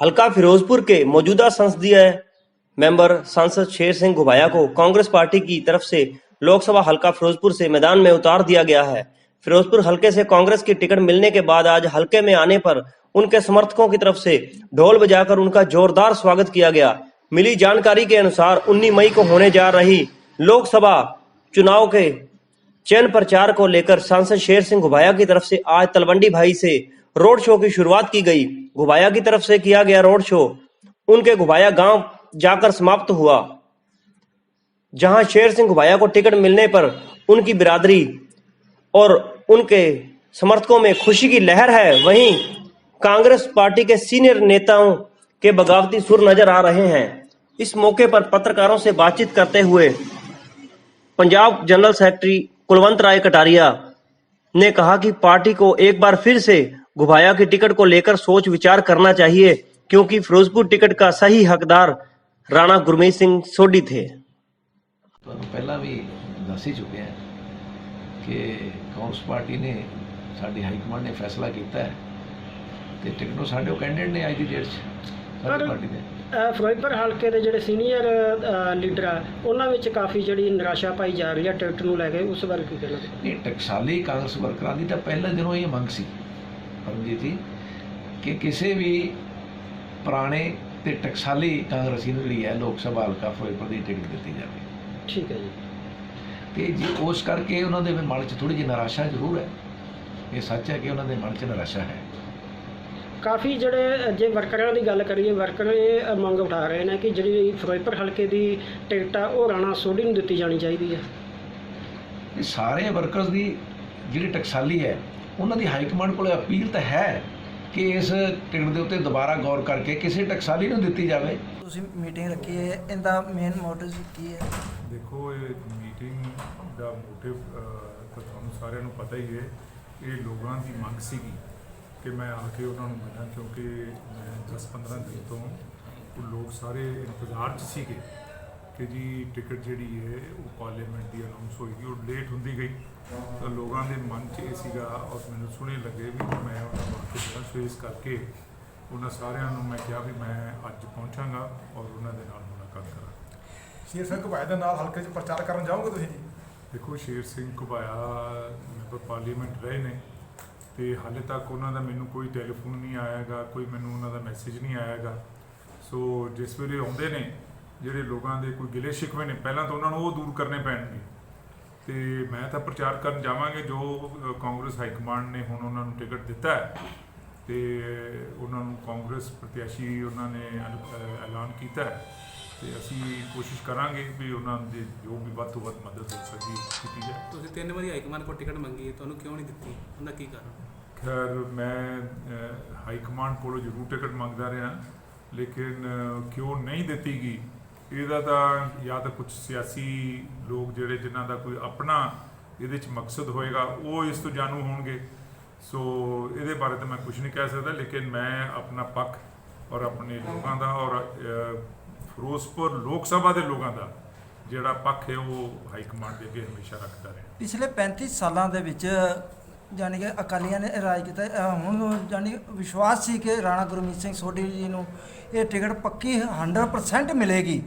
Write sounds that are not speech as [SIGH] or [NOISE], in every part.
हल्का फिरोजपुर के मौजूदा संसदीय मेंबर सांसद शेर सिंह घुबाया को कांग्रेस पार्टी की तरफ़ से लोकसभा हल्का फिरोजपुर से मैदान में उतार दिया गया है। फिरोजपुर हल्के से कांग्रेस की टिकट मिलने के बाद आज हल्के में आने पर उनके समर्थकों की तरफ़ से ढोल बजाकर उनका जोरदार स्वागत किया गया। मिली जानकारी के अनुसार 19 मई को होने जा रही लोकसभा चुनाव के चयन प्रचार को लेकर सांसद शेर सिंह घुबाया की तरफ़ से आज तलवंडी भाई से रोड शो की शुरुआत की गई। घुबाया की तरफ़ से किया गया रोड शो। उनके घुबाया गाँव जाकर समाप्त हुआ। जहाँ शेर सिंह घुबाया को टिकट मिलने पर उनकी बिरादरी और उनके समर्थकों में खुशी की लहर है, वहीं कांग्रेस पार्टी के सीनियर नेताओं के बगावती सुर नज़र आ रहे हैं। इस मौके पर पत्रकारों से बातचीत करते हुए पंजाब जनरल सेक्रेटरी कुलवंत राय कटारिया ने कहा कि पार्टी को एक बार फिर से घुबाया की टिकट को लेकर सोच विचार करना चाहिए क्योंकि फिरोजपुर टिकट का सही हकदार राणा गुरमीत सिंह सोढी थे ਤੁਹਾਨੂੰ ਪਹਿਲਾਂ ਵੀ ਦੱਸ ਹੀ ਚੁੱਕੇ ਹਾਂ ਕਿ ਕਾਂਗਰਸ ਪਾਰਟੀ ਨੇ ਸਾਡੀ ਹਾਈ ਕਮਾਂਡ ਨੇ ਫੈਸਲਾ ਕੀਤਾ ਹੈ ਤੇ ਟਿਕਟੋ ਸਾਡੇ ਉਹ ਕੈਂਡੀਡੇਟ ਨੇ ਅੱਜ ਦੀ ਡੇਟ 'ਚ ਸਾਡੀ ਪਰ- ਪਾਰਟੀ ਦੇ ਅ, ਫਿਰੋਜ਼ਪੁਰ ਹਲਕੇ ਦੇ ਜਿਹੜੇ ਸੀਨੀਅਰ ਅ, ਲੀਡਰ ਆ ਉਹਨਾਂ ਵਿੱਚ ਕਾਫੀ ਜਿਹੜੀ ਨਿਰਾਸ਼ਾ ਪਾਈ ਜਾ ਰਹੀ ਹੈ ਟਿਕਟ ਨੂੰ ਲੈ ਕੇ ਉਸ ਬਾਰੇ ਕੀ ਕਹਿਣਾ ਨਹੀਂ ਟਕਸਾਲੀ ਕਾਂਗਰਸ ਵਰਕਰਾਂ ਦੀ ਤਾਂ ਪਹਿਲਾਂ ਦਿਨੋਂ ਇਹ ਮੰਗ ਸੀ ਪਰਮਜੀਤ ਜੀ ਕਿ ਕਿਸੇ ਵੀ ਪੁਰਾਣੇ ਤੇ ਟਕਸਾਲੀ ਕਾਂਗਰਸੀ ਨੂੰ ਜਿਹੜੀ ਹੈ ਲੋਕ ਸਭਾ ਹਲਕਾ ਫਿਰੋਜ਼ਪੁਰ ਦੀ ਟਿਕਟ ਦਿੱਤੀ ਜਾਵੇ। ਠੀਕ ਹੈ ਜੀ। ਤੇ ਜੀ ਉਸ ਕਰਕੇ ਉਹਨਾਂ ਦੇ ਮਨ 'ਚ ਥੋੜੀ ਜਿਹੀ ਨਿਰਾਸ਼ਾ ਜ਼ਰੂਰ ਹੈ। ਇਹ ਸੱਚ ਹੈ ਕਿ ਉਹਨਾਂ ਦੇ ਮਨ 'ਚ ਨਿਰਾਸ਼ਾ ਹੈ। ਕਾਫੀ ਜਿਹੜੇ ਜੇ ਵਰਕਰਾਂ ਦੀ ਗੱਲ ਕਰੀਏ ਵਰਕਰ ਇਹ ਮੰਗ ਉਠਾ ਰਹੇ ਨੇ ਕਿ ਜਿਹੜੀ ਫਿਰੋਜ਼ਪੁਰ ਹਲਕੇ ਦੀ ਟਿਕਟ ਆ ਉਹ ਰਾਣਾ ਸੋਢੀ ਨੂੰ ਦਿੱਤੀ ਜਾਣੀ ਚਾਹੀਦੀ ਹੈ। ਇਹ ਸਾਰੇ ਵਰਕਰਸ ਦੀ ਜਿਹੜੀ ਟਕਸਾਲੀ ਹੈ ਉਹਨਾਂ ਦੀ ਹਾਈ ਕਮਾਂਡ ਕੋਲ ਅਪੀਲ ਤਾਂ ਹੈ ਕਿ ਇਸ ਟਿਕਟ ਦੇ ਉੱਤੇ ਦੁਬਾਰਾ ਗੌਰ ਕਰਕੇ ਕਿਸੇ ਟਕਸਾਲੀ ਨੂੰ ਦਿੱਤੀ ਜਾਵੇ। ਤੁਸੀਂ ਮੀਟਿੰਗ ਰੱਖੀ ਹੈ ਇਹਦਾ ਮੇਨ ਮੋਟਿਵ ਕੀ ਹੈ? ਦੇਖੋ ਇਹ ਮੀਟਿੰਗ ਦਾ ਮੋਟਿਵ ਤਾਂ ਤੁਹਾਨੂੰ ਸਾਰਿਆਂ ਨੂੰ ਪਤਾ ਹੀ ਹੈ ਇਹ ਲੋਕਾਂ ਦੀ ਮੰਗ ਸੀਗੀ ਕਿ ਮੈਂ ਆ ਕੇ ਉਹਨਾਂ ਨੂੰ ਮਿਲਾਂ ਕਿਉਂਕਿ ਮੈਂ 10-15 ਦਿਨ ਤੋਂ ਉਹ ਲੋਕ ਸਾਰੇ ਇੰਤਜ਼ਾਰ 'ਚ ਸੀਗੇ। ਕਿ ਜੀ ਟਿਕਟ ਜਿਹੜੀ ਹੈ ਉਹ ਪਾਰਲੀਮੈਂਟ ਦੀ ਅਨਾਉਂਸ ਹੋਏਗੀ ਉਹ ਲੇਟ ਹੁੰਦੀ ਗਈ। ਤਾਂ ਲੋਕਾਂ ਦੇ ਮਨ 'ਚ ਇਹ ਸੀਗਾ ਔਰ ਮੈਨੂੰ ਸੁਣੇ ਲੱਗੇ ਵੀ ਮੈਂ ਉਹਨਾਂ ਨੂੰ ਆ ਕੇ ਜਿਹੜਾ ਸੋ ਇਸ ਕਰਕੇ ਉਹਨਾਂ ਸਾਰਿਆਂ ਨੂੰ ਮੈਂ ਕਿਹਾ ਵੀ ਮੈਂ ਅੱਜ ਪਹੁੰਚਾਂਗਾ ਔਰ ਉਹਨਾਂ ਦੇ ਨਾਲ ਮੁਲਾਕਾਤ ਕਰਾਂਗਾ। ਸ਼ੇਰ ਸਿੰਘ ਘੁਬਾਇਆ ਦੇ ਨਾਲ ਹਲਕੇ 'ਚ ਪ੍ਰਚਾਰ ਕਰਨ ਜਾਓਗੇ ਤੁਸੀਂ ਜੀ? ਦੇਖੋ ਸ਼ੇਰ ਸਿੰਘ ਘੁਬਾਇਆ ਮੈਂਬਰ ਪਾਰਲੀਮੈਂਟ ਰਹੇ ਨੇ ਤੇ ਹਾਲੇ ਤੱਕ ਉਹਨਾਂ ਦਾ ਮੈਨੂੰ ਕੋਈ ਟੈਲੀਫੋਨ ਨਹੀਂ ਆਇਆਗਾ ਕੋਈ ਮੈਨੂੰ ਉਹਨਾਂ ਦਾ ਮੈਸੇਜ ਨਹੀਂ ਆਇਆਗਾ। ਸੋ ਜਿਸ ਵੇਲੇ ਆਉਂਦੇ ਨੇ ਜਿਹੜੇ ਲੋਕਾਂ ਦੇ ਕੋਈ ਗਿਲੇ ਸ਼ਿਕਵੇ ਨੇ ਪਹਿਲਾਂ ਤਾਂ ਉਹਨਾਂ ਨੂੰ ਉਹ ਦੂਰ ਕਰਨੇ ਪੈਣਗੇ। ਤੇ ਮੈਂ ਤਾਂ ਪ੍ਰਚਾਰ ਕਰਨ ਜਾਵਾਂਗੇ ਜੋ ਕਾਂਗਰਸ ਹਾਈ ਕਮਾਂਡ ਨੇ ਹੁਣ ਉਹਨਾਂ ਨੂੰ ਟਿਕਟ ਦਿੱਤਾ ਹੈ ਤੇ ਉਹਨਾਂ ਨੂੰ ਕਾਂਗਰਸ ਪ੍ਰਤਿਆਸ਼ੀ ਉਹਨਾਂ ਨੇ ਐਲਾਨ ਕੀਤਾ ਹੈ। ਤੇ ਅਸੀਂ ਕੋਸ਼ਿਸ਼ ਕਰਾਂਗੇ ਵੀ ਉਹਨਾਂ ਦੇ ਜੋ ਵੀ ਵੱਧ ਤੋਂ ਵੱਧ ਮਦਦ ਹੋ ਸਕਦੀ ਕੀਤੀ ਜਾਏ। ਤੁਸੀਂ ਤਿੰਨ ਵਾਰੀ ਹਾਈਕਮਾਨ ਕੋਲ ਟਿਕਟ ਮੰਗੀ ਹੈ, ਤੁਹਾਨੂੰ ਕਿਉਂ ਨਹੀਂ ਦਿੱਤੀ? ਉਹਦਾ ਕੀ ਕਾਰਨ? ਖੈਰ ਮੈਂ ਹਾਈ ਕਮਾਂਡ ਕੋਲੋਂ ਜ਼ਰੂਰ ਟਿਕਟ ਮੰਗਦਾ ਰਿਹਾ ਲੇਕਿਨ ਕਿਉਂ ਨਹੀਂ ਦਿੱਤੀ ਗਈ? ਇਹਦਾ ਤਾਂ ਜਾਂ ਤਾਂ ਕੁਝ ਸਿਆਸੀ ਲੋਕ ਜਿਹੜੇ ਜਿਨ੍ਹਾਂ ਦਾ ਕੋਈ ਆਪਣਾ ਇਹਦੇ ਚ ਮਕਸਦ ਹੋਏਗਾ, ਉਹ ਇਸ ਤੋਂ ਜਾਣੂ ਹੋਣਗੇ। ਸੋ ਇਹਦੇ ਬਾਰੇ ਤਾਂ ਮੈਂ ਕੁਝ ਨਹੀਂ ਕਹਿ ਸਕਦਾ, ਲੇਕਿਨ ਮੈਂ ਆਪਣਾ ਪੱਖ ਔਰ ਆਪਣੇ ਲੋਕਾਂ ਦਾ ਔਰ ਫਿਰੋਜ਼ਪੁਰ ਲੋਕ ਸਭਾ ਦੇ ਲੋਕਾਂ ਦਾ ਜਿਹੜਾ ਪੱਖ ਹੈ, ਉਹ ਹਾਈ ਕਮਾਂਡ ਦੇ ਅੱਗੇ ਹਮੇਸ਼ਾ ਰੱਖਦਾ ਰਿਹਾ। ਪਿਛਲੇ 35 ਸਾਲਾਂ ਦੇ ਵਿੱਚ ਜਾਣੀ ਕਿ ਅਕਾਲੀਆਂ ਨੇ ਰਾਜ ਕੀਤਾ। ਅਹ ਹੁਣ ਜਾਣੀ ਵਿਸ਼ਵਾਸ ਸੀ ਕਿ ਰਾਣਾ ਗੁਰਮੀਤ ਸਿੰਘ ਸੋਢੀ ਜੀ ਨੂੰ ਇਹ ਟਿਕਟ ਪੱਕੀ 100% ਮਿਲੇਗੀ।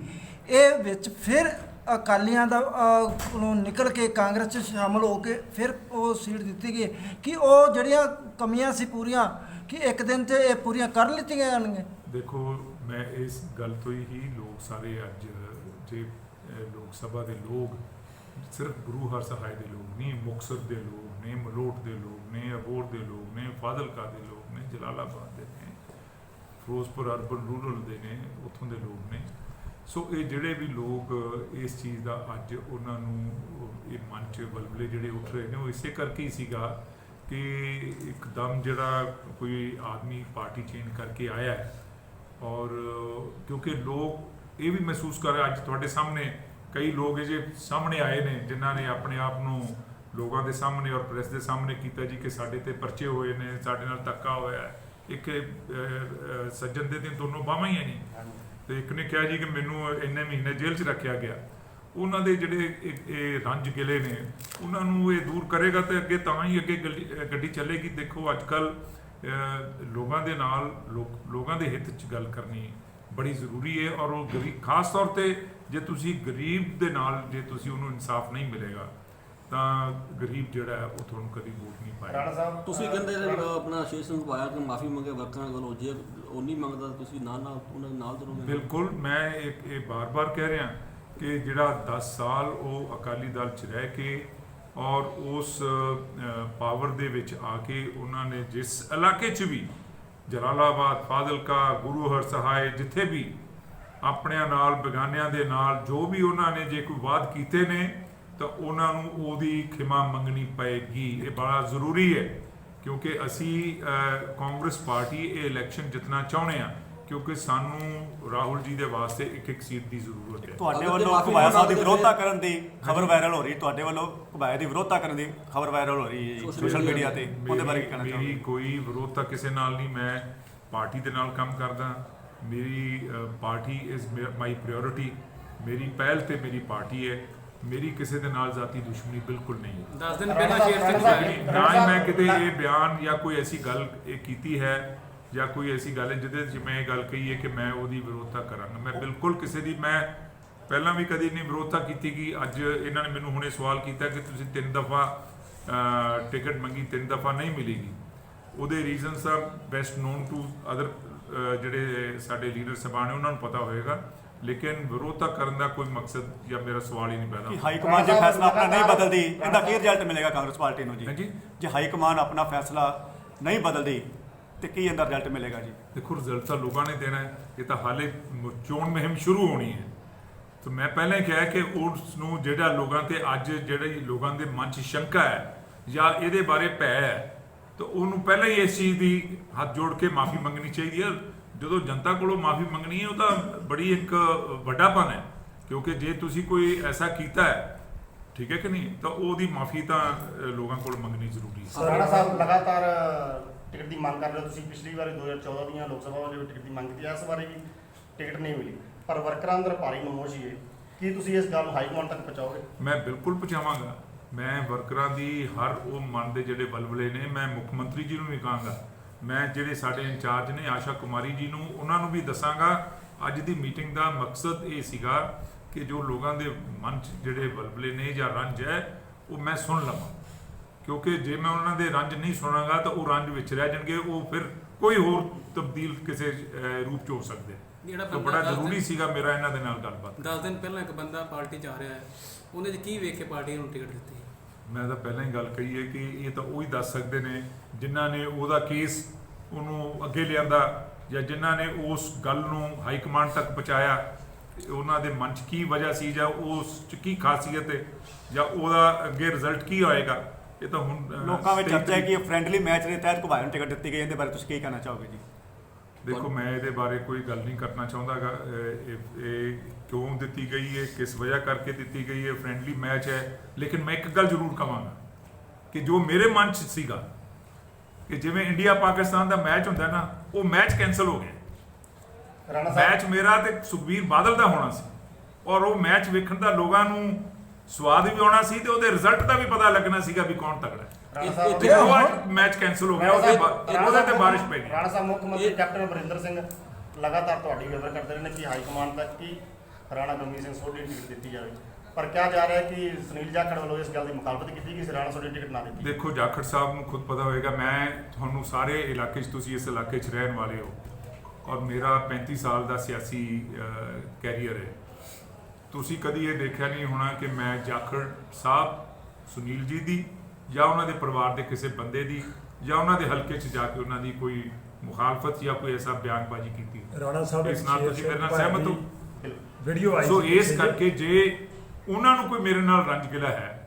ਇਹ ਵਿੱਚ ਫਿਰ ਅਕਾਲੀਆਂ ਦਾ ਅਹ, ਨੂੰ ਨਿਕਲ ਕੇ ਕਾਂਗਰਸ 'ਚ ਸ਼ਾਮਲ ਹੋ ਕੇ ਫਿਰ ਉਹ ਸੀਟ ਦਿੱਤੀ ਗਈ। ਕਿ ਉਹ ਜਿਹੜੀਆਂ ਕਮੀਆਂ ਸੀ ਪੂਰੀਆਂ ਕਿ ਇੱਕ ਦਿਨ 'ਚ ਇਹ ਪੂਰੀਆਂ ਕਰ ਲਿੱਤੀਆਂ ਜਾਣਗੀਆਂ? ਦੇਖੋ ਮੈਂ ਇਸ ਗੱਲ ਤੋਂ ਹੀ ਲੋਕ ਸਾਰੇ ਅੱਜ ਜੇ ਅਹ, ਲੋਕ ਸਭਾ ਦੇ ਲੋਕ ਸਿਰਫ ਗੁਰੂ ਹਰਸਹਾਏ ਦੇ ਲੋਕ ਨਹੀਂ ਮੁਕਤਸਰ ਦੇ ਲੋਕ ਨੇ, ਮਲੋਟ ਦੇ ਲੋਕ ਨੇ, ਅਬੋਰ ਦੇ ਲੋਕ ਨੇ, ਫਾਜ਼ਿਲਕਾ ਦੇ ਲੋਕ ਨੇ, ਜਲਾਲਾਬਾਦ ਦੇ ਨੇ, ਫਿਰੋਜ਼ਪੁਰ ਅਰਬਨ ਰੂਰਲ ਦੇ ਨੇ, ਉੱਥੋਂ ਦੇ ਲੋਕ ਨੇ। ਸੋ ਇਹ ਜਿਹੜੇ ਵੀ ਲੋਕ ਇਸ ਚੀਜ਼ ਦਾ ਅੱਜ ਉਹਨਾਂ ਨੂੰ ਇਹ ਮਨ 'ਚ ਬਲਬਲੇ ਜਿਹੜੇ ਉੱਠ ਰਹੇ ਨੇ, ਉਹ ਇਸੇ ਕਰਕੇ ਹੀ ਸੀਗਾ ਕਿ ਇੱਕਦਮ ਜਿਹੜਾ ਕੋਈ ਆਦਮੀ ਪਾਰਟੀ ਚੇਂਜ ਕਰਕੇ ਆਇਆ ਹੈ ਔਰ ਕਿਉਂਕਿ ਲੋਕ ਇਹ ਵੀ ਮਹਿਸੂਸ ਕਰ ਰਹੇ, ਅੱਜ ਤੁਹਾਡੇ ਸਾਹਮਣੇ ਕਈ ਲੋਕ ਇਹ ਜੇ ਸਾਹਮਣੇ ਆਏ ਨੇ, ਜਿਨ੍ਹਾਂ ਨੇ ਆਪਣੇ ਆਪ ਨੂੰ ਲੋਕਾਂ ਦੇ ਸਾਹਮਣੇ ਔਰ ਪ੍ਰੈਸ ਦੇ ਸਾਹਮਣੇ ਕੀਤਾ ਜੀ ਕਿ ਸਾਡੇ ਤੇ ਪਰਚੇ ਹੋਏ ਨੇ, ਸਾਡੇ ਨਾਲ ਧੱਕਾ ਹੋਇਆ ਇੱਕ ਸੱਜਣ ਦੇ ਤੇ ਦੋਨੋਂ ਬਾਹਾਂ ਹੀ ਹੈ ਜੀ। ਤੇ ਇੱਕ ਨੇ ਕਿਹਾ ਜੀ ਕਿ ਮੈਨੂੰ ਇੰਨੇ ਮਹੀਨੇ ਜੇਲ੍ਹ 'ਚ ਰੱਖਿਆ ਗਿਆ। ਉਹਨਾਂ ਦੇ ਜਿਹੜੇ ਇਹ- ਰੰਜ ਗਿਲੇ ਨੇ, ਉਹਨਾਂ ਨੂੰ ਇਹ ਦੂਰ ਕਰੇਗਾ ਤੇ ਅੱਗੇ ਤਾਂ ਹੀ ਅੱਗੇ ਗੱਡੀ- ਗੱਡੀ ਚੱਲੇਗੀ। ਦੇਖੋ ਅੱਜ ਕੱਲ ਲੋਕਾਂ ਦੇ ਨਾਲ ਲੋਕਾਂ ਦੇ ਹਿੱਤ 'ਚ ਗੱਲ ਕਰਨੀ ਬੜੀ ਜ਼ਰੂਰੀ ਹੈ ਔਰ ਉਹ ਗਰੀਬ, ਖਾਸ ਤੌਰ ਤੇ ਜੇ ਤੁਸੀਂ ਗਰੀਬ ਦੇ ਨਾਲ, ਜੇ ਤੁਸੀਂ ਉਹਨੂੰ ਇਨਸਾਫ ਨਹੀਂ ਮਿਲੇਗਾ ਤਾਂ ਗਰੀਬ ਜਿਹੜਾ ਹੈ ਉਹ ਤੁਹਾਨੂੰ ਕਦੀ ਵੋਟ ਨਹੀਂ ਪਾਏਗਾ। ਰਾਣਾ ਸਾਹਿਬ ਤੁਸੀਂ ਕਹਿੰਦੇ ਜੇ ਰਾਣਾ- ਆਪਣਾ ਸ਼ੇਰ ਸਿੰਘ ਪਾਇਆ ਕਿ ਮਾਫੀ ਮੰਗੇ ਵਰਕਰਾਂ ਕੋਲੋਂ ਜੇ ਉਹ ਨਹੀਂ ਮੰਗਦਾ ਤਾਂ ਤੁਸੀਂ ਨਾਲ ਨਾਲ ਉਹਨਾਂ ਦੇ ਨਾਲ ਤੁਰੋਗੇ ਬਿਲਕੁਲ ਮੈਂ ਇੱਕ ਇਹ ਬਾਰ-ਬਾਰ ਕਹਿ ਰਿਹਾ ਕਿ ਜਿਹੜਾ 10 ਸਾਲ ਉਹ ਅਕਾਲੀ ਦਲ 'ਚ ਰਹਿ ਕੇ ਔਰ ਉਸ ਪਾਵਰ ਦੇ ਵਿੱਚ ਆ ਕੇ ਉਹਨਾਂ ਨੇ ਜਿਸ ਇਲਾਕੇ 'ਚ ਵੀ ਜਲਾਲਾਬਾਦ ਫਾਜ਼ਿਲਕਾ ਗੁਰੂ ਹਰਸਹਾਏ ਜਿੱਥੇ ਵੀ ਆਪਣਿਆਂ ਨਾਲ ਬੇਗਾਨਿਆਂ ਦੇ ਨਾਲ ਜੋ ਵੀ ਉਹਨਾਂ ਨੇ ਜੇ ਕੋਈ ਵਾਅਦ ਕੀਤੇ ਨੇ ਤਾਂ ਉਹਨਾਂ ਨੂੰ ਉਹਦੀ ਖਿਮਾ ਮੰਗਣੀ ਪਏਗੀ। ਇਹ ਬੜਾ ਜ਼ਰੂਰੀ ਹੈ ਕਿਉਂਕਿ ਅਸੀਂ ਕਾਂਗਰਸ ਪਾਰਟੀ ਇਹ ਇਲੈਕਸ਼ਨ ਜਿੱਤਣਾ ਚਾਹੁੰਦੇ ਆ ਕਿਉਂਕਿ ਸਾਨੂੰ ਰਾਹੁਲ ਜੀ ਦੇ ਵਾਸਤੇ ਇੱਕ ਇੱਕ ਸੀਟ ਦੀ ਜ਼ਰੂਰਤ ਹੈ। ਤੁਹਾਡੇ ਵੱਲੋਂ ਮਾਫ਼ੀ ਘੁਬਾਇਆ ਸਾਹਿਬ ਦੀ ਵਿਰੋਧਤਾ ਕਰਨ ਦੀ ਖਬਰ ਵਾਇਰਲ ਹੋ ਰਹੀ ਤੁਹਾਡੇ ਵੱਲੋਂ ਘੁਬਾਇਆ ਦੀ ਵਿਰੋਧਤਾ ਕਰਨ ਦੀ ਖਬਰ ਵਾਇਰਲ ਹੋ ਰਹੀ ਹੈ ਸੋਸ਼ਲ ਮੀਡੀਆ ਤੇ। ਉਹਦੇ ਬਾਰੇ ਕੀ ਕਹਿਣਾ ਮੇਰੀ ਚਾਹੋਗੇ? ਕੋਈ ਵਿਰੋਧਤਾ ਕਿਸੇ ਨਾਲ ਨਹੀਂ ਮੈਂ ਪਾਰਟੀ ਦੇ ਨਾਲ ਕੰਮ ਕਰਦਾ। ਮੇਰੀ ਪਾਰਟੀ ਇਜ਼ ਮਾਈ ਪ੍ਰਾਇੋਰਟੀ ਮੇਰੀ ਪਹਿਲ ਤੇ ਮੇਰੀ ਪਾਰਟੀ ਹੈ। ਮੇਰੀ ਕਿਸੇ ਦੇ ਨਾਲ ਜ਼ਾਤੀ ਦੁਸ਼ਮਣੀ ਬਿਲਕੁਲ ਨਹੀਂ ਹੈ। 10 ਦਿਨ ਪਹਿਲਾਂ ਸ਼ੇਰ ਸਿੰਘ ਸਾਹਿਬ- ਨਾ ਹੀ ਮੈਂ ਕਿਤੇ ਇਹ ਬਿਆਨ ਜਾਂ ਕੋਈ ਐਸੀ ਗੱਲ ਇਹ ਕੀਤੀ ਹੈ ਜਾਂ ਕੋਈ ਐਸੀ ਗੱਲ ਹੈ ਜਿਹਦੇ 'ਚ ਮੈਂ ਇਹ ਗੱਲ ਕਹੀ ਹੈ ਕਿ ਮੈਂ ਉਹਦੀ ਵਿਰੋਧਤਾ ਕਰਾਂਗਾ। ਮੈਂ ਬਿਲਕੁਲ ਕਿਸੇ ਦੀ ਮੈਂ ਪਹਿਲਾਂ ਵੀ ਕਦੀ ਨਹੀਂ ਵਿਰੋਧਤਾ ਕੀਤੀ ਕਿ ਅੱਜ ਇਹਨਾਂ ਨੇ ਮੈਨੂੰ ਹੁਣੇ ਸਵਾਲ ਕੀਤਾ ਕਿ ਤੁਸੀਂ ਤਿੰਨ ਦਫਾ ਟਿਕਟ ਮੰਗੀ ਤਿੰਨ ਦਫਾ ਨਹੀਂ ਮਿਲੇਗੀ। ਉਹਦੇ ਰੀਜ਼ਨਸ ਆ ਬੈਸਟ ਨੋਨ ਟੂ ਅਦਰ ਜਿਹੜੇ ਸਾਡੇ ਲੀਡਰ ਸਭਾ ਨੇ ਉਹਨਾਂ ਨੂੰ ਪਤਾ ਹੋਏਗਾ। ਲੇਕਿਨ ਵਿਰੋਧਤਾ ਕਰਨ ਦਾ ਕੋਈ ਮਕਸਦ ਜਾਂ ਮੇਰਾ ਸਵਾਲ ਹੀ ਨਹੀਂ ਪੈਦਾ। ਕਿ। ਹਾਈ ਕਮਾਂਡ ਜੇ ਫੈਸਲਾ ਆਪਣਾ ਨਹੀਂ ਬਦਲਦੀ ਇਹਦਾ ਕੀ ਰਿਜ਼ਲਟ ਮਿਲੇਗਾ ਕਾਂਗਰਸ ਪਾਰਟੀ ਨੂੰ ਜੀ? ਹਾਂਜੀ। ਜੇ ਹਾਈ ਕਮਾਂਡ ਆਪਣਾ ਫੈਸਲਾ ਨਹੀਂ ਬਦਲਦੀ ਤੇ ਕੀ ਇਹਦਾ ਰਿਜ਼ਲਟ ਮਿਲੇਗਾ ਜੀ? ਦੇਖੋ ਰਿਜ਼ਲਟ ਤਾਂ ਲੋਕਾਂ ਨੇ ਦੇਣਾ ਹੈ। ਇਹ ਤਾਂ ਹਾਲੇ ਮ- ਚੋਣ ਮੁਹਿੰਮ ਸ਼ੁਰੂ ਹੋਣੀ ਹੈ। ਤਾਂ ਮੈਂ ਪਹਿਲਾਂ ਹੀ ਕਿਹਾ ਕਿ ਉਸ ਨੂੰ ਜਿਹੜਾ ਲੋਕਾਂ ਤੇ ਅੱਜ ਜਿਹੜੀ ਲੋਕਾਂ ਦੇ ਮਨ 'ਚ ਸ਼ੰਕਾ ਹੈ ਜਾਂ ਇਹਦੇ ਬਾਰੇ ਭੈ ਹੈ ਤਾਂ ਉਹਨੂੰ ਪਹਿਲਾਂ ਹੀ ਇਸ ਚੀਜ਼ ਦੀ ਹੱਥ ਜੋੜ ਕੇ ਮਾਫੀ ਮੰਗਣੀ ਚਾਹੀਦੀ ਹੈ। ਜਦੋਂ ਜਨਤਾ ਕੋਲੋਂ ਮਾਫੀ ਮੰਗਣੀ ਹੈ ਉਹ ਤਾਂ ਬੜੀ ਇੱਕ ਵੱਡਾਪਨ ਹੈ ਕਿਉਂਕਿ ਜੇ ਤੁਸੀਂ ਕੋਈ ਐਸਾ ਕੀਤਾ ਹੈ ਠੀਕ ਹੈ ਕਿ ਨਹੀਂ ਤਾਂ ਉਹਦੀ ਮਾਫੀ ਤਾਂ ਲੋਕਾਂ ਕੋਲ ਮੰਗਣੀ ਜ਼ਰੂਰੀ ਹੈ। ਰਾਣਾ ਸਾਹਿਬ ਲਗਾਤਾਰ ਟਿਕਟ ਦੀ ਮੰਗ ਕਰ ਰਹੇ ਹੋ ਤੁਸੀਂ ਪਿਛਲੀ ਵਾਰੀ 2014 ਦੀਆਂ ਲੋਕ ਸਭਾ ਵਾਲੇ ਟਿਕਟ ਦੀ ਮੰਗ ਕੀਤੀ ਇਸ ਵਾਰੀ ਵੀ ਟਿਕਟ ਨਹੀਂ ਮਿਲੀ। ਪਰ ਵਰਕਰਾਂ ਅੰਦਰ ਭਾਰੀ ਨਮੋਸ਼ੀ ਹੈ। ਕੀ ਤੁਸੀਂ ਇਸ ਗੱਲ ਨੂੰ ਹਾਈ ਕਮਾਂਡ ਤੱਕ ਪਹੁੰਚਾਓਗੇ? ਮੈਂ ਬਿਲਕੁਲ ਪਹੁੰਚਾਵਾਂਗਾ। ਮੈਂ ਵਰਕਰਾਂ ਦੀ ਹਰ ਉਹ ਮਨ ਦੇ ਜਿਹੜੇ ਬਲਬਲੇ ਨੇ ਮੈਂ ਮੁੱਖ ਮੰਤਰੀ ਜੀ ਨੂੰ ਵੀ ਕਹਾਂਗਾ ਮੈਂ ਜਿਹੜੇ ਸਾਡੇ ਇੰਚਾਰਜ ਨੇ ਆਸ਼ਾ ਕੁਮਾਰੀ ਜੀ ਨੂੰ ਉਹਨਾਂ ਨੂੰ ਵੀ ਦੱਸਾਂਗਾ। ਅੱਜ ਦੀ ਮੀਟਿੰਗ ਦਾ ਮਕਸਦ ਇਹ ਸੀਗਾ ਕਿ ਜੋ ਲੋਕਾਂ ਦੇ ਮਨ 'ਚ ਜਿਹੜੇ ਬਲਬਲੇ ਨੇ ਜਾਂ ਰੰਜ ਹੈ ਉਹ ਮੈਂ ਸੁਣ ਲਵਾਂ। ਕਿਉਂਕਿ ਜੇ ਮੈਂ ਉਹਨਾਂ ਦੇ ਰੰਜ ਨਹੀਂ ਸੁਣਾਂਗਾ ਤਾਂ ਉਹ ਰੰਜ ਵਿੱਚ ਰਹਿ ਜਾਣਗੇ ਉਹ ਫਿਰ ਕੋਈ ਹੋਰ ਤਬਦੀਲ ਕਿਸੇ ਰੂਪ 'ਚ ਹੋ ਸਕਦੇ। ਜਿਹੜਾ ਬੰਦਾ ਬੜਾ ਜ਼ਰੂਰੀ ਸੀਗਾ ਮੇਰਾ ਇਹਨਾਂ ਦੇ ਨਾਲ ਗੱਲਬਾਤ। 10 ਦਿਨ ਪਹਿਲਾਂ ਇੱਕ ਬੰਦਾ ਪਾਰਟੀ 'ਚ ਆ ਰਿਹਾ ਹੈ ਉਹਨੇ ਕੀ ਵੇਖ ਕੇ ਪਾਰਟੀ ਨੂੰ ਟਿਕਟ ਦਿੱਤੀ? ਮੈਂ ਤਾਂ ਪਹਿਲਾਂ ਹੀ ਗੱਲ ਕਹੀ ਹੈ ਕਿ ਇਹ ਤਾਂ ਉਹ ਦੱਸ ਸਕਦੇ ਨੇ ਜਿਨ੍ਹਾਂ ਨੇ ਉਹਦਾ ਕੇਸ ਉਹਨੂੰ ਅੱਗੇ ਲਿਆਂਦਾ ਜਾਂ ਜਿਨ੍ਹਾਂ ਨੇ ਉਸ ਗੱਲ ਨੂੰ ਹਾਈ ਕਮਾਂਡ ਤੱਕ ਪਹੁੰਚਾਇਆ ਉਹਨਾਂ ਦੇ ਮਨ 'ਚ ਕੀ ਵਜ੍ਹਾ ਸੀ ਜਾਂ ਉਸ 'ਚ ਕੀ ਖਾਸੀਅਤ ਹੈ ਜਾਂ ਉਹਦਾ ਅੱਗੇ ਰਿਜ਼ਲਟ ਕੀ ਹੋਏਗਾ ਇਹ ਤਾਂ ਹੁਣ ਲੋਕਾਂ ਵਿੱਚ ਚਰਚਾ ਹੈ ਕਿ ਇਹ ਫ੍ਰੈਂਡਲੀ ਮੈਚ ਦੇ ਤਹਿਤ ਘੁਬਾਇਆ ਨੂੰ ਟਿਕਟ ਦਿੱਤੀ ਗਈ ਇਹਦੇ ਬਾਰੇ ਤੁਸੀਂ ਕੀ ਕਹਿਣਾ ਚਾਹੋਗੇ ਜੀ? ਦੇਖੋ ਮੈਂ ਇਹਦੇ ਬਾਰੇ ਕੋਈ ਗੱਲ ਨਹੀਂ ਕਰਨਾ ਚਾਹੁੰਦਾਗਾ ਇਹ ਕਿਉਂ ਦਿੱਤੀ ਗਈ ਹੈ? ਕਿਸ ਵਜ੍ਹਾ ਕਰਕੇ ਦਿੱਤੀ ਗਈ ਹੈ? ਫ੍ਰੈਂਡਲੀ ਮੈਚ ਹੈ। ਲੇਕਿਨ ਮੈਂ ਇੱਕ ਗੱਲ ਜ਼ਰੂਰ ਕਵਾਂਗਾ ਕਿ ਜੋ ਮੇਰੇ ਮਨ 'ਚ ਸੀਗਾ ਕਿ ਜਿਵੇਂ ਇੰਡੀਆ ਪਾਕਿਸਤਾਨ ਦਾ ਮੈਚ ਹੁੰਦਾ ਨਾ ਉਹ ਮੈਚ ਕੈਨਸਲ ਹੋ ਗਿਆ। ਰਾਣਾ ਸਾਹਿਬ। ਮੈਚ ਮੇਰਾ ਤੇ ਸੁਖਬੀਰ ਬਾਦਲ ਦਾ ਹੋਣਾ ਸੀ। ਔਰ ਉਹ ਮੈਚ ਵੇਖਣ ਦਾ ਲੋਕਾਂ ਨੂੰ ਸਵਾਦ ਵੀ ਆਉਣਾ ਸੀ ਤੇ ਉਹਦੇ ਰਿਜ਼ਲਟ ਦਾ ਵੀ ਪਤਾ ਲੱਗਣਾ ਸੀਗਾ ਵੀ ਕੌਣ ਤਗੜਾ ਹੈ। ਇਹ- ਉਹ? ਅੱਜ ਮੈਚ ਕੈਨਸਲ ਹੋ ਗਿਆ ਉਹਦੇ ਬਾ- ਰਾਣਾ ਉਹਦੇ ਤੇ ਸਾਹਿਬ ਬਾਰਿਸ਼ ਪੈ ਗਈ। ਰਾਣਾ ਸਾਹਿਬ ਮੁੱਖ ਮੰਤਰੀ ਕੈਪਟਨ ਅਮਰਿੰਦਰ ਸਿੰਘ ਲਗਾਤਾਰ ਤੁਹਾਡੀ ਫੇਵਰ ਕਰਦੇ ਰਹੇ ਨੇ ਕਿ ਹਾਈ ਕਮਾਂਡ ਤੱਕ ਕੀ ਰਾਣਾ ਗੁਰਮੀਤ ਸਿੰਘ ਸੋਢੀ ਟਿਕਟ ਦਿੱਤੀ ਜਾਵੇ। ਪਰ ਕਿਹਾ ਜਾ ਰਿਹਾ ਹੈ ਕਿ ਸੁਨੀਲ ਜਾਖੜ ਵੱਲੋਂ ਇਸ ਗੱਲ ਦੀ ਮੁਖਾਲਫਤ ਕੀਤੀ ਕਿ ਰਾਣਾ ਸੋਢੀ ਟਿਕਟ ਨਾ ਦਿੱਤੀ ਦੇਖੋ ਜਾਖੜ ਸਾਹਿਬ ਨੂੰ ਖੁਦ ਪਤਾ ਹੋਏਗਾ ਮੈਂ ਤੁਹਾਨੂੰ ਸਾਰੇ ਇਲਾਕੇ 'ਚ ਤੁਸੀਂ ਇਸ ਇਲਾਕੇ 'ਚ ਰਹਿਣ ਵਾਲੇ ਹੋ ਔਰ ਮੇਰਾ 35 ਸਾਲ ਦਾ ਸਿਆਸੀ ਕੈਰੀਅਰ ਹੈ। ਤੁਸੀਂ ਕਦੀ ਇਹ ਦੇਖਿਆ ਨਹੀਂ ਹੋਣਾ ਕਿ ਮੈਂ ਜਾਖੜ ਸਾਹਿਬ ਸੁਨੀਲ ਜੀ ਦੀ ਜਾਂ ਉਹਨਾਂ ਦੇ ਪਰਿਵਾਰ ਦੇ ਕਿਸੇ ਬੰਦੇ ਦੀ ਜਾਂ ਉਹਨਾਂ ਦੇ ਹਲਕੇ 'ਚ ਜਾ ਕੇ ਉਹਨਾਂ ਦੀ ਕੋਈ ਮੁਖਾਲਫਤ ਜਾਂ ਕੋਈ ਐਸਾ ਬਿਆਨਬਾਜ਼ੀ ਕੀਤੀ ਰਾਣਾ ਸਾਹਿਬ ਇਸ ਨਾਲ ਤੁਸੀਂ ਮੇਰੇ ਨਾਲ ਸਹਿਮਤ ਹੋ? ਵੀਡੀਓ ਆਈ ਸੋ ਇਸ ਕਰਕੇ ਜੇ ਉਹਨਾਂ ਨੂੰ ਕੋਈ ਮੇਰੇ ਨਾਲ ਰੰਜ ਗਿਲਾ ਹੈ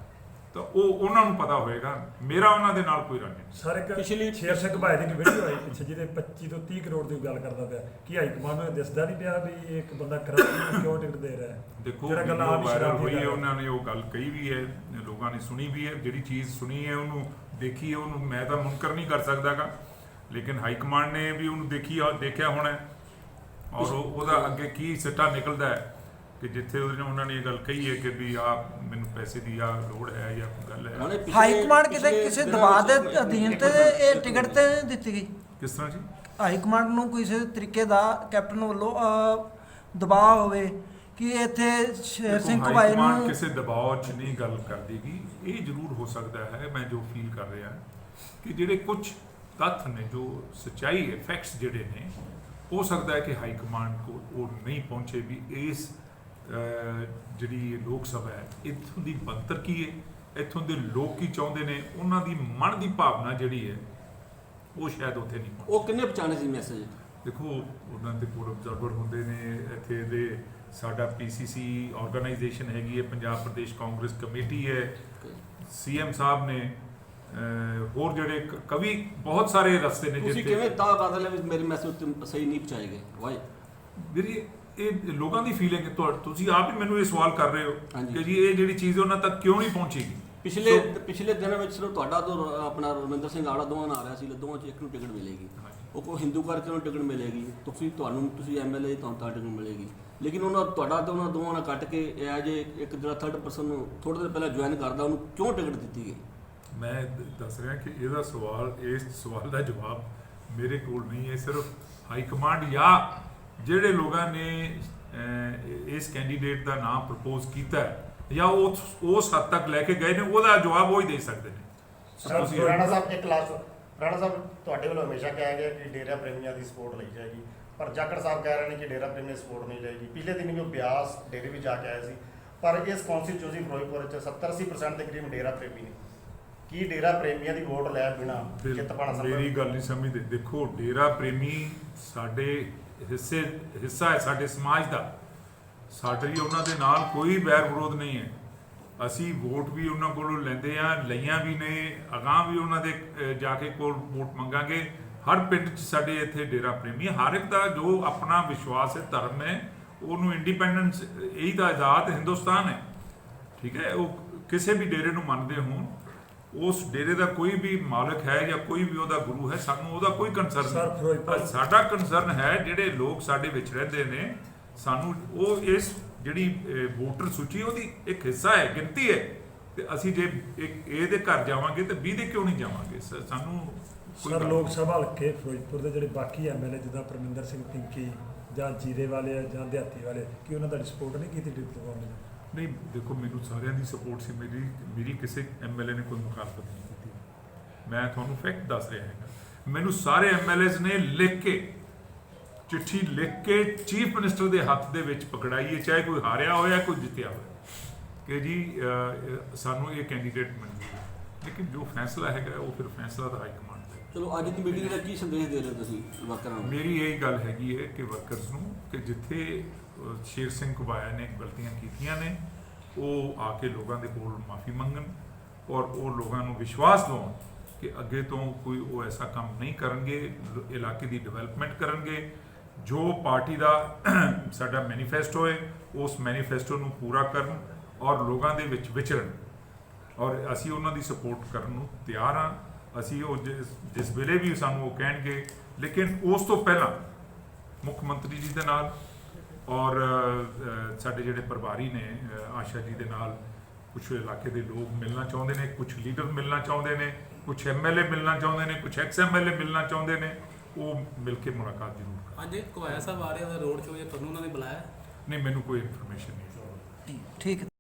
ਤਾਂ ਉਹ ਉਹਨਾਂ ਨੂੰ ਪਤਾ ਹੋਏਗਾ ਮੇਰਾ ਉਹਨਾਂ ਦੇ ਨਾਲ ਕੋਈ ਰੰਜ ਨਹੀਂ। ਸਰ ਇੱਕ ਪਿਛਲੀ- ਸ਼ੇਰ ਸਿੰਘ ਭਾਈ ਦੀ ਵੀਡੀਓ ਆਈ ਪਿੱਛੇ ਜਿਹਦੇ 25 ਤੋਂ 30 ਕਰੋੜ ਦੀ ਗੱਲ ਕਰਦਾ ਪਿਆ। ਕੀ ਹਾਈ ਕਮਾਂਡ ਨੂੰ ਦਿਸਦਾ ਨਹੀਂ ਪਿਆ ਵੀ ਇਹ ਇੱਕ ਬੰਦਾ ਨੂੰ ਕਿਉਂ ਟਿਕਟ ਦੇ ਰਿਹਾ ਹੈ? ਦੇਖੋ ਜਿਹੜਾ ਗੱਲਾਂ ਆਪ ਸ਼ਰਾਬੀ ਹੋਈ ਹੈ ਉਹਨਾਂ ਨੇ ਉਹ ਗੱਲ ਕਹੀ ਵੀ ਹੈ ਲੋਕਾਂ ਨੇ ਸੁਣੀ ਵੀ ਹੈ ਜਿਹੜੀ ਚੀਜ਼ ਸੁਣੀ ਹੈ ਉਹਨੂੰ ਦੇਖੀ ਹੈ ਉਹਨੂੰ ਮੈਂ ਤਾਂ ਮੁਨਕਰ ਨਹੀਂ ਕਰ ਸਕਦਾਗਾ। ਲੇਕਿਨ ਹਾਈ ਕਮਾਂਡ ਨੇ ਵੀ ਉਹਨੂੰ ਦੇਖੀ ਦੇਖਿਆ ਹੋਣਾ। ਔਰ ਉਹ- ਉਹਦਾ ਅੱਗੇ ਕੀ ਸਿੱਟਾ ਨਿਕਲਦਾ ਹੈ ਕਿ ਜਿੱਥੇ ਉਹਨੇ ਉਹਨਾਂ ਨੇ ਇਹ ਗੱਲ ਕਹੀ ਹੈ ਕਿ ਵੀ ਆ ਮੈਨੂੰ ਪੈਸੇ ਦੀ ਆ ਲੋੜ ਹੈ ਜਾਂ ਕੋਈ ਗੱਲ ਹੈ। ਨਾਲੇ ਪਿਛਲੇ- ਹਾਈ ਕਮਾਂਡ ਕਿਤੇ ਪਿਛਲੇ ਕਿਸੇ ਦਿਨਾਂ ਦਬਾਅ ਦੇ ਵਿੱਚ- ਅਧੀਨ ਤੇ ਇਹ ਟਿਕਟ ਤੇ ਦਿੱਤੀ ਗਈ। ਕਿਸ ਤਰ੍ਹਾਂ ਜੀ? ਹਾਈ ਕਮਾਂਡ ਨੂੰ ਕਿਸੇ ਤਰੀਕੇ ਦਾ ਕੈਪਟਨ ਵੱਲੋਂ ਅ, ਦਬਾਅ ਹੋਵੇ ਕਿ ਇੱਥੇ ਸ਼ੇਰ ਦੇਖੋ, ਸਿੰਘ ਹਾਈ ਘੁਬਾਏ ਕਮਾਂਡ ਨੂੰ ਕਿਸੇ ਦਬਾਅ 'ਚ ਨਹੀਂ ਗੱਲ ਕਰਦੀਗੀ ਇਹ ਜ਼ਰੂਰ ਹੋ ਸਕਦਾ ਹੈ ਮੈਂ ਜੋ ਫੀਲ ਕਰ ਰਿਹਾ ਕਿ ਜਿਹੜੇ ਕੁਝ ਤੱਥ ਨੇ ਜੋ ਸਚਾਈ ਹੈ ਫੈਕਟਸ ਜਿਹੜੇ ਨੇ ਹੋ ਸਕਦਾ ਹੈ ਕਿ ਹਾਈ ਕਮਾਂਡ ਕੋ ਉਹ ਨਹੀਂ ਪਹੁੰਚੇ ਵੀ ਇਸ ਜਿਹੜੀ ਲੋਕ ਸਭਾ ਹੈ ਇੱਥੋਂ ਦੀ ਬੰਤਰ ਕੀ ਹੈ? ਇੱਥੋਂ ਦੇ ਲੋਕ ਕੀ ਚਾਹੁੰਦੇ ਨੇ? ਉਹਨਾਂ ਦੀ ਮਨ ਦੀ ਭਾਵਨਾ ਜਿਹੜੀ ਹੈ ਉਹ ਸ਼ਾਇਦ ਉੱਥੇ ਨਹੀਂ ਪਹੁੰਚੀ। ਉਹ ਕਿੰਨੇ ਪਛਾਣੇ ਸੀ ਮੈਸੇਜ? ਦੇਖੋ ਉਹਨਾਂ ਦੇ ਕੋਲ ਅਬਜ਼ਰਵਰ ਹੁੰਦੇ ਨੇ ਇੱਥੇ ਦੇ ਸਾਡਾ ਪੀਸੀਸੀ ਆਰਗੇਨਾਈਜੇਸ਼ਨ ਹੈਗੀ ਹੈ ਪੰਜਾਬ ਪ੍ਰਦੇਸ਼ ਕਾਂਗਰਸ ਕਮੇਟੀ ਹੈ। ਸੀਐਮ ਸਾਹਿਬ ਨੇ ਹੋਰ ਜਿਹੜੇ ਕਵੀ ਬਹੁਤ ਸਾਰੇ ਰਸਤੇ ਨੇ ਤੁਸੀਂ ਕਿਵੇਂ ਤਾਂ ਕਰ ਲਿਆ ਵੀ ਮੇਰੇ ਮੈਸੇਜ ਸਹੀ ਨਹੀਂ ਪਹੁੰਚਾਏ ਗਏ? ਵਾਈ ਮੇਰੀ ਇਹ ਲੋਕਾਂ ਦੀ ਫੀਲਿੰਗ ਹੈ ਤੁਹਾ- ਤੁਸੀਂ ਆਪ ਹੀ ਮੈਨੂੰ ਇਹ ਸਵਾਲ ਕਰ ਰਹੇ ਹੋ। ਕਿ ਜੀ ਇਹ ਜਿਹੜੀ ਚੀਜ਼ ਉਹਨਾਂ ਤੱਕ ਕਿਉਂ ਨਹੀਂ ਪਹੁੰਚੇਗੀ ਪਿਛਲੇ ਪਿਛਲੇ ਦਿਨਾਂ ਵਿੱਚ ਸਿਰਫ ਤੁਹਾਡਾ ਤੋਂ ਆਪਣਾ ਰਵਿੰਦਰ ਸਿੰਘ ਆੜਾ ਦੋਵਾਂ ਨਾਲ ਆ ਰਿਹਾ ਸੀ ਦੋਵਾਂ ਚ ਇੱਕ ਨੂੰ ਟਿਕਟ ਮਿਲੇਗੀ। ਉਹ ਕੋ ਹਿੰਦੂ ਕਰਕੇ ਉਹਨੂੰ ਟਿਕਟ ਮਿਲੇਗੀ ਤੁਸੀਂ ਤੁਹਾਨੂੰ ਤੁਸੀਂ ਐਮਐਲਏ ਤੁਹਾਨੂੰ ਤਾਂ ਟਿਕਟ ਮਿਲੇਗੀ ਲੇਕਿਨ ਉਹਨਾਂ ਤੁਹਾਡਾ ਤੇ ਉਹਨਾਂ ਦੋਵਾਂ ਨਾਲ ਕੱਟ ਕੇ ਇਹ ਜੇ ਇੱਕ ਜਿਹੜਾ ਥਰਡ ਪਰਸਨ ਨੂੰ ਥੋੜੇ ਦਿਨ ਪਹਿਲਾਂ ਜੁਆਇਨ ਕਰਦਾ ਉਹਨੂੰ ਕਿਉਂ ਟਿਕਟ ਦਿੱਤੀ ਗਈ ਮੈਂ ਦੱਸ ਰਿਹਾ ਕਿ ਇਹਦਾ ਸਵਾਲ ਇਸ ਸਵਾਲ ਦਾ ਜਵਾਬ ਮੇਰੇ ਕੋਲ ਨਹੀਂ ਹੈ ਸਿਰਫ ਹਾਈ ਕਮਾਂਡ ਜਾਂ ਜਿਹੜੇ ਲੋਕਾਂ ਨੇ ਇਸ ਕੈਂਡੀਡੇਟ ਦਾ ਨਾਮ ਪ੍ਰਪੋਜ਼ ਕੀਤਾ ਹੈ ਜਾਂ ਉਹ ਉਸ ਹੱਦ ਤੱਕ ਲੈ ਕੇ ਗਏ ਨੇ ਉਹਦਾ ਜਵਾਬ ਉਹ ਹੀ ਦੇ ਸਕਦੇ ਨੇ। ਸਰ, ਰਾਣਾ ਸਾਹਿਬ ਇੱਕ ਲਾਸਟ ਰਾਣਾ ਸਾਹਿਬ ਤੁਹਾਡੇ ਵੱਲੋਂ ਹਮੇਸ਼ਾ ਕਿਹਾ ਗਿਆ ਕਿ ਡੇਰਾ ਪ੍ਰੇਮੀਆਂ ਦੀ ਸਪੋਰਟ ਲਈ ਜਾਏਗੀ। ਪਰ ਜਾਖੜ ਸਾਹਿਬ ਕਹਿ ਰਹੇ ਨੇ ਕਿ ਡੇਰਾ ਪ੍ਰੇਮੀਆਂ ਸਪੋਰਟ ਨਹੀਂ ਲਏਗੀ ਪਿਛਲੇ ਦਿਨ ਜੋ ਬਿਆਸ ਡੇਰੇ ਵੀ ਜਾ ਕੇ ਆਏ ਸੀ ਪਰ ਇਸ ਕੌਂਸਟੀਚੂਸੀ ਫਿਰੋਜ਼ਪੁਰ ਵਿੱਚ 70-80% ਦੇ ਕਰੀਬ ਡੇਰਾ ਪ੍ਰੇਮੀ ਨੇ। ਕੀ ਡੇਰਾ ਪ੍ਰੇਮੀਆਂ ਦੀ ਵੋਟ ਲੈ ਬਿਨਾ ਜਿੱਤ ਪਾਣਾ ਸੰਭਵ ਮੇਰੀ ਗੱਲ ਨਹੀਂ ਸਮਝਦੇ। ਦੇਖੋ ਡੇਰਾ ਪ੍ਰੇਮੀ ਸਾਡੇ ਹਿੱਸੇ, ਹਿੱਸਾ ਹੈ ਸਾਡੇ ਸਮਾਜ ਦਾ। ਸਾਡੀ ਉਹਨਾਂ ਦੇ ਨਾਲ ਕੋਈ ਵੈਰ ਵਿਰੋਧ ਨਹੀਂ ਹੈ। ਅਸੀਂ ਵੋਟ ਵੀ ਉਹਨਾਂ ਕੋਲੋਂ ਲੈਂਦੇ ਆ ਲਈਆਂ ਵੀ ਨੇ, ਅਗਾਂਹ ਵੀ ਉਹਨਾਂ ਦੇ ਜਾ ਕੇ ਕੋਲ ਵੋਟ ਮੰਗਾਂਗੇ। ਹਰ ਪਿੰਡ 'ਚ ਸਾਡੇ ਇੱਥੇ ਡੇਰਾ ਪ੍ਰੇਮੀ ਹਰ ਇੱਕ ਦਾ ਜੋ ਆਪਣਾ ਵਿਸ਼ਵਾਸ ਹੈ, ਧਰਮ ਹੈ, ਉਹਨੂੰ ਇੰਡੀਪੈਂਡੈਂਸ ਇਹੀ ਤਾਂ ਆਜ਼ਾਦ ਹਿੰਦੁਸਤਾਨ ਹੈ। ਠੀਕ ਹੈ, ਉਹ ਕਿਸੇ ਵੀ ਡੇਰੇ ਨੂੰ ਮੰਨਦੇ ਹੋਣ। ਉਸ ਡੇਰੇ ਦਾ ਕੋਈ ਵੀ ਮਾਲਕ ਹੈ ਜਾਂ ਕੋਈ ਵੀ ਉਹਦਾ ਗੁਰੂ ਹੈ ਸਾਨੂੰ ਉਹਦਾ ਕੋਈ ਕੰਸਰਨ ਨਹੀਂ। ਸਾਡਾ ਕੰਸਰਨ ਹੈ ਜਿਹੜੇ ਲੋਕ ਸਾਡੇ ਵਿੱਚ ਰਹਿੰਦੇ ਨੇ ਸਾਨੂੰ ਉਹ ਇਸ ਜਿਹੜੀ ਵੋਟਰ ਸੂਚੀ ਉਹਦੀ ਇੱਕ ਹਿੱਸਾ ਹੈ ਗਿਣਤੀ ਹੈ। ਤੇ ਅਸੀਂ ਜੇ ਇੱਕ ਇਹਦੇ ਘਰ ਜਾਵਾਂਗੇ ਤੇ 20 ਦੇ ਕਿਉਂ ਨਹੀਂ ਜਾਵਾਂਗੇ? ਸਾਨੂੰ ਸਰ ਲੋਕ ਸਭਾ ਹਲਕੇ ਫਿਰੋਜ਼ਪੁਰ ਦੇ ਜਿਹੜੇ ਬਾਕੀ ਐਮਐਲਏ ਜਿੱਦਾਂ ਪਰਮਿੰਦਰ ਸਿੰਘ ਪਿੰਕੀ ਜਾਂ ਜੀਰੇ ਵਾਲੇ ਜਾਂ ਦਿਹਾਤੀ ਵਾਲੇ ਕੀ ਉਹਨਾਂ ਦਾ ਸਪੋਰਟ ਨਹੀਂ ਕੀਤੀ ਡਿਪਟੀ ਨੇ? ਨਹੀਂ, ਦੇਖੋ, ਮੈਨੂੰ ਸਾਰਿਆਂ ਦੀ ਸਪੋਰਟ ਸੀ, ਮੇਰੀ ਮੇਰੀ ਕਿਸੇ ਐਮਐਲਏ ਨੇ ਕੋਈ ਮੁਖਾਲਫਤ ਨਹੀਂ ਕੀਤੀ। ਮੈਂ ਤੁਹਾਨੂੰ ਫੈਕਟ ਦੱਸ ਰਿਹਾ ਹਾਂ ਮੈਨੂੰ ਸਾਰੇ ਐਮਐਲਏਸ ਨੇ ਲਿਖ ਕੇ, ਚਿੱਠੀ ਲਿਖ ਕੇ ਚੀਫ ਮਿਨਿਸਟਰ ਦੇ ਹੱਥ ਦੇ ਵਿੱਚ ਪਕੜਾਈ ਹੈ, ਚਾਹੇ ਕੋਈ ਹਾਰਿਆ ਹੋਇਆ ਕੋਈ ਜਿੱਤਿਆ ਹੋਇਆ ਕਿ ਜੀ ਸਾਨੂੰ ਇਹ ਕੈਂਡੀਡੇਟ ਮਨਜ਼ੂਰ ਹੈ ਲੇਕਿਨ ਜੋ ਫੈਸਲਾ ਹੈਗਾ, ਉਹ ਫਿਰ ਫੈਸਲਾ ਤਾਂ ਹਾਈ ਕਮਾਂਡ ਚਲੋ ਅੱਜ ਦੀ ਮੀਟਿੰਗ ਦਾ ਕੀ ਸੰਦੇਸ਼ ਦੇ ਰਹੇ ਹੋ ਤੁਸੀਂ ਵਰਕਰਾਂ ਨੂੰ? ਮੇਰੀ ਇਹ ਗੱਲ ਹੈਗੀ ਹੈ ਕਿ ਵਰਕਰਸ ਨੂੰ ਕਿ ਜਿੱਥੇ ਅਹ, ਸ਼ੇਰ ਸਿੰਘ ਘੁਬਾਇਆ ਨੇ ਗਲਤੀਆਂ ਕੀਤੀਆਂ ਨੇ ਉਹ ਆ ਕੇ ਲੋਕਾਂ ਦੇ ਕੋਲ ਮਾਫੀ ਮੰਗਣ ਔਰ ਉਹ ਲੋਕਾਂ ਨੂੰ ਵਿਸ਼ਵਾਸ ਦਿਵਾਉਣ ਕਿ ਅੱਗੇ ਤੋਂ ਕੋਈ ਉਹ ਐਸਾ ਕੰਮ ਨਹੀਂ ਕਰਨਗੇ ਲ- ਇਲਾਕੇ ਦੀ ਡਿਵੈਲਪਮੈਂਟ ਕਰਨਗੇ। ਜੋ ਪਾਰਟੀ ਦਾ [CLEARS THROAT] ਸਾਡਾ ਮੈਨੀਫੈਸਟੋ ਹੈ ਉਸ ਮੈਨੀਫੈਸਟੋ ਨੂੰ ਪੂਰਾ ਕਰਨ ਔਰ ਲੋਕਾਂ ਦੇ ਵਿੱਚ ਵਿਚਰਨ। ਔਰ ਅਸੀਂ ਉਹਨਾਂ ਦੀ ਸਪੋਰਟ ਕਰਨ ਨੂੰ ਤਿਆਰ ਹਾਂ। ਅਸੀਂ ਉਹ ਜਿਸ ਜਿਸ ਵੇਲੇ ਵੀ ਸਾਨੂੰ ਉਹ ਕਹਿਣਗੇ ਲੇਕਿਨ ਉਸ ਤੋਂ ਪਹਿਲਾਂ ਮੁੱਖ ਮੰਤਰੀ ਜੀ ਦੇ ਨਾਲ ਔਰ ਸਾਡੇ ਜਿਹੜੇ ਪ੍ਰਭਾਰੀ ਨੇ ਆਸ਼ਾ ਜੀ ਦੇ ਨਾਲ ਕੁਝ ਇਲਾਕੇ ਦੇ ਲੋਕ ਮਿਲਣਾ ਚਾਹੁੰਦੇ ਨੇ ਕੁਝ ਲੀਡਰ ਮਿਲਣਾ ਚਾਹੁੰਦੇ ਨੇ ਕੁਝ ਐਮਐਲਏ ਮਿਲਣਾ ਚਾਹੁੰਦੇ ਨੇ ਕੁਝ ਐਕਸ ਐਮਐਲਏ ਮਿਲਣਾ ਚਾਹੁੰਦੇ ਨੇ ਉਹ ਮਿਲ ਕੇ ਮੁਲਾਕਾਤ ਜ਼ਰੂਰ ਕਰਨ ਅੱਜ ਘੁਬਾਇਆ ਸਾਹਿਬ ਆ ਰਹੇ ਉਹਦਾ ਰੋਡ ਸ਼ੋਅ ਜਾਂ ਤੁਹਾਨੂੰ ਉਹਨਾਂ ਨੇ ਬੁਲਾਇਆ? ਨਹੀਂ ਮੈਨੂੰ ਕੋਈ ਇਨਫੋਰਮੇਸ਼ਨ ਨਹੀਂ ਠੀਕ